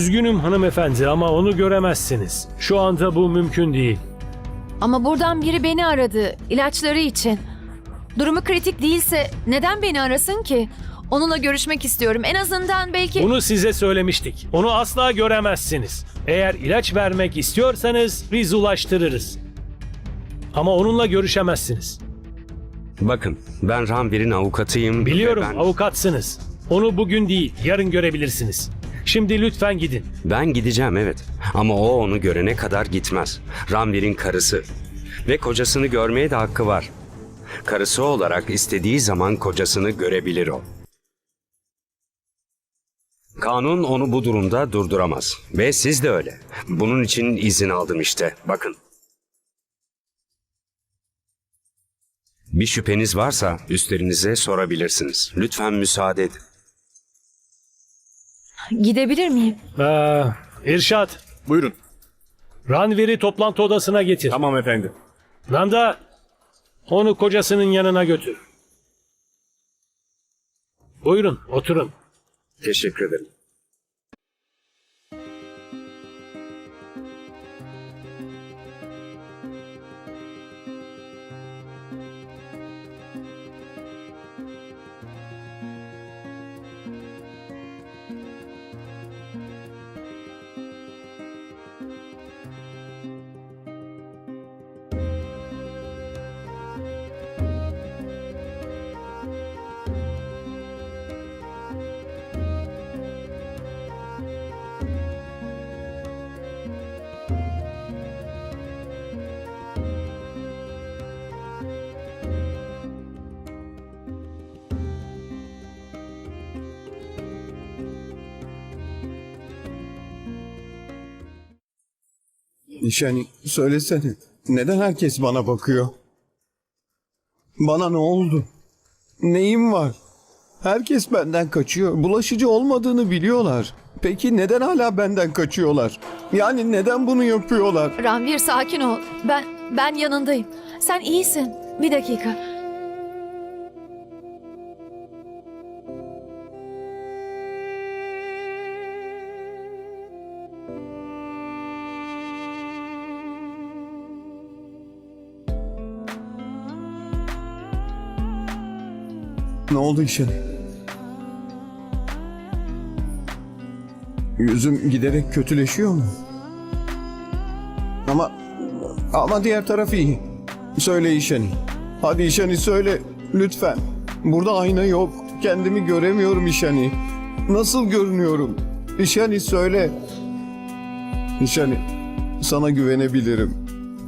Üzgünüm hanımefendi ama onu göremezsiniz. Şu anda bu mümkün değil. Ama buradan biri beni aradı ilaçları için. Durumu kritik değilse neden beni arasın ki? Onunla görüşmek istiyorum. En azından belki... Bunu size söylemiştik. Onu asla göremezsiniz. Eğer ilaç vermek istiyorsanız biz ulaştırırız. Ama onunla görüşemezsiniz. Bakın ben Ranvir'in avukatıyım. ve Biliyorum ben, avukatsınız. Onu bugün değil, yarın görebilirsiniz. Şimdi lütfen gidin. Ben gideceğim evet. Ama o onu görene kadar gitmez. Ranvir'in karısı. Ve kocasını görmeye de hakkı var. Karısı olarak istediği zaman kocasını görebilir o. Kanun onu bu durumda durduramaz. Ve siz de öyle. Bunun için izin aldım işte. Bakın. Bir şüpheniz varsa üstlerinize sorabilirsiniz. Lütfen müsaade edin. Gidebilir miyim? Ee, İrşad, Buyurun. Ranvir'i toplantı odasına getir. Tamam efendim. Nanda, onu kocasının yanına götür. Buyurun, oturun. Teşekkür ederim. Yani söylesene. Neden herkes bana bakıyor? Bana ne oldu? Neyim var? Herkes benden kaçıyor. Bulaşıcı olmadığını biliyorlar. Peki neden hala benden kaçıyorlar? Yani neden bunu yapıyorlar? Ranvir sakin ol. Ben ben yanındayım. Sen iyisin. Bir dakika. Ne oldu işe? Yüzüm giderek kötüleşiyor mu? Ama ama diğer taraf iyi. Söyle İşeni. Hadi İşeni söyle lütfen. Burada ayna yok. Kendimi göremiyorum İşeni. Nasıl görünüyorum? İşeni söyle. İşeni sana güvenebilirim.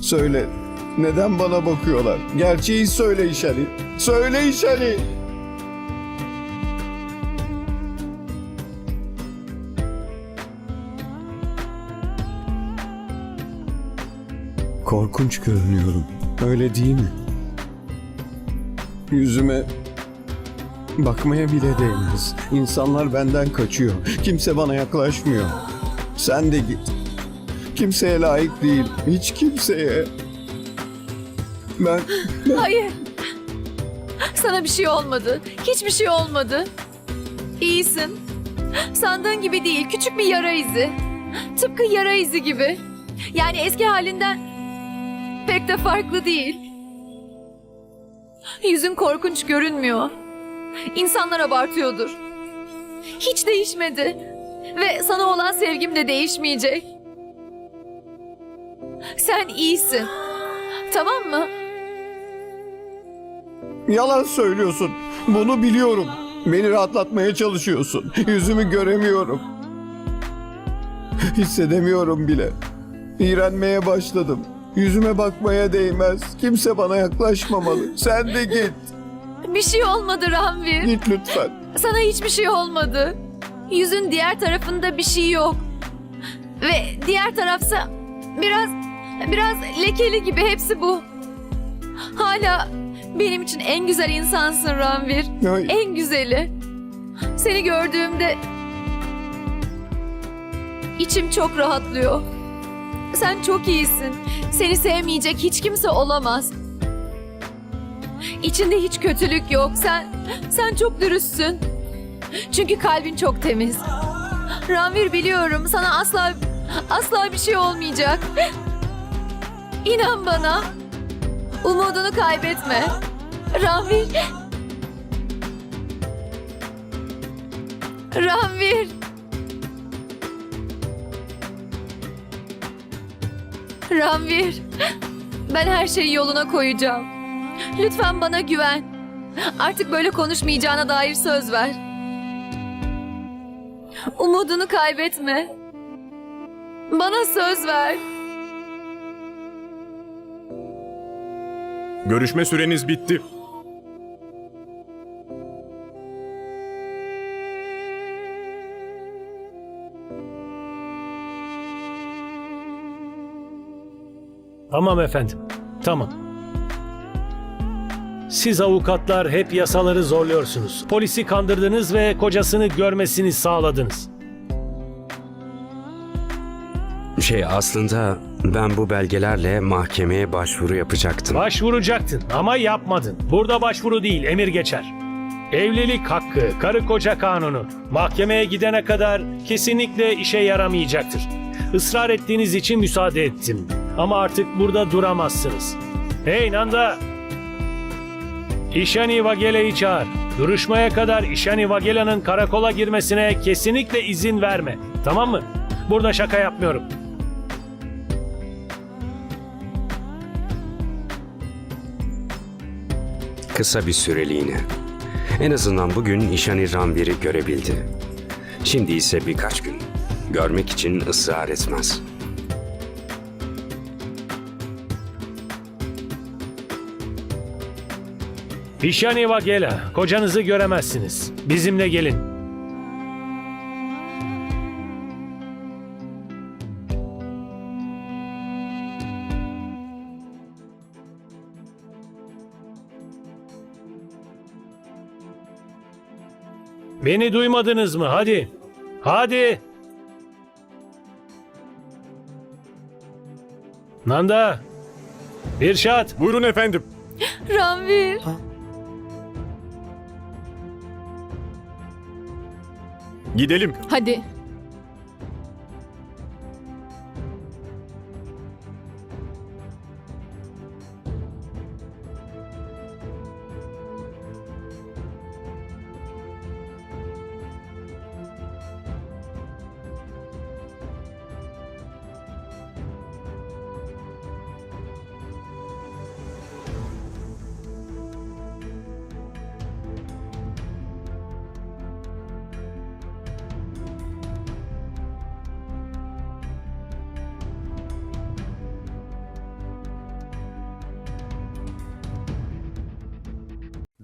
Söyle. Neden bana bakıyorlar? Gerçeği söyle İşeni. Söyle İşeni. Korkunç görünüyorum. Öyle değil mi? Yüzüme bakmaya bile değmez. İnsanlar benden kaçıyor. Kimse bana yaklaşmıyor. Sen de git. Kimseye layık değil. Hiç kimseye. Ben Hayır. Sana bir şey olmadı. Hiçbir şey olmadı. İyisin. Sandığın gibi değil. Küçük bir yara izi. Tıpkı yara izi gibi. Yani eski halinden pek de farklı değil. Yüzün korkunç görünmüyor. İnsanlar abartıyordur. Hiç değişmedi. Ve sana olan sevgim de değişmeyecek. Sen iyisin. Tamam mı? yalan söylüyorsun. Bunu biliyorum. Beni rahatlatmaya çalışıyorsun. Yüzümü göremiyorum. Hissedemiyorum bile. İğrenmeye başladım. Yüzüme bakmaya değmez. Kimse bana yaklaşmamalı. Sen de git. Bir şey olmadı Ranvir. Git lütfen. Sana hiçbir şey olmadı. Yüzün diğer tarafında bir şey yok. Ve diğer tarafsa biraz biraz lekeli gibi hepsi bu. Hala benim için en güzel insansın Ranvir. Ay. En güzeli. Seni gördüğümde içim çok rahatlıyor. Sen çok iyisin. Seni sevmeyecek hiç kimse olamaz. İçinde hiç kötülük yok. Sen sen çok dürüstsün. Çünkü kalbin çok temiz. Ranvir biliyorum sana asla asla bir şey olmayacak. İnan bana. Umudunu kaybetme. Ranvir. Ranvir. Ranvir. Ben her şeyi yoluna koyacağım. Lütfen bana güven. Artık böyle konuşmayacağına dair söz ver. Umudunu kaybetme. Bana söz ver. Görüşme süreniz bitti. Tamam efendim. Tamam. Siz avukatlar hep yasaları zorluyorsunuz. Polisi kandırdınız ve kocasını görmesini sağladınız. Şey aslında ben bu belgelerle mahkemeye başvuru yapacaktım. Başvuracaktın ama yapmadın. Burada başvuru değil, emir geçer. Evlilik hakkı, karı koca kanunu. Mahkemeye gidene kadar kesinlikle işe yaramayacaktır. Israr ettiğiniz için müsaade ettim. Ama artık burada duramazsınız. Hey Nanda! İşani Vagele'yi çağır. Duruşmaya kadar İşani Vagela'nın karakola girmesine kesinlikle izin verme. Tamam mı? Burada şaka yapmıyorum. Kısa bir süreliğine. En azından bugün İşani Rambir'i görebildi. Şimdi ise birkaç gün. Görmek için ısrar etmez. İşani Vagela, kocanızı göremezsiniz. Bizimle gelin. Beni duymadınız mı? Hadi. Hadi. Nanda. Birşat. Buyurun efendim. Ranvir. Gidelim. Hadi.